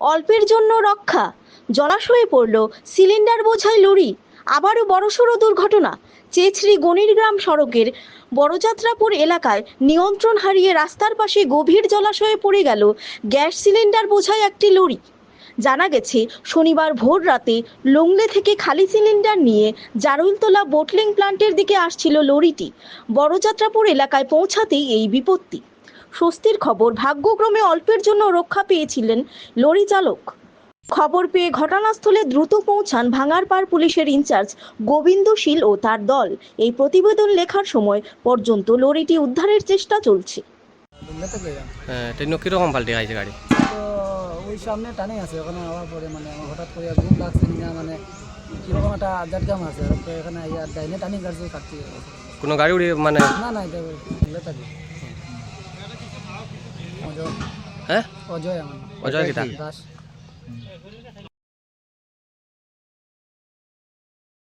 অল্পের জন্য রক্ষা। জলাশয়ে পড়ল সিলিন্ডার বোঝাই লরি। আবারও বড়সড় দুর্ঘটনা। চেচরি গণিরগ্রাম সড়কের বড়যাত্রাপুর এলাকায় নিয়ন্ত্রণ হারিয়ে রাস্তার পাশে গভীর জলাশয়ে পড়ে গেল গ্যাস সিলিন্ডার বোঝাই একটি লরি। জানা গেছে, শনিবার ভোর রাতে লংলে থেকে খালি সিলিন্ডার নিয়ে জারুলতলা বোটলিং প্লান্টের দিকে আসছিল লরিটি। বড়যাত্রাপুর এলাকায় পৌঁছাতেই এই বিপত্তি। স্বস্তির খবর। ভাগ্যক্রমে অল্পের জন্য রক্ষা পেয়েছিলেন লরি চালক। খবর পেয়ে ঘটনাস্থলে দ্রুত পৌঁছান ভাঙারপাড় পুলিশের ইনচার্জ গোবিন্দ শীল ও তার দল। এই প্রতিবেদন লেখার সময় পর্যন্ত লরিটি উদ্ধারের চেষ্টা চলছে। হ্যাঁ ট্রেন কীরকম পাল্টে খাইছে গাড়ি? তো ওই সামনে টানে আছে ওখানে আবার পরে মানে হঠাৎ করে ঘুম লাগছে না মানে কীরকম একটা জাটকাম আছে এখানে ডাইনে টানি কাটছে কাটতে। কোনো গাড়ি মানে না না এটা হ্যাঁ? অজয় অজয় দাস।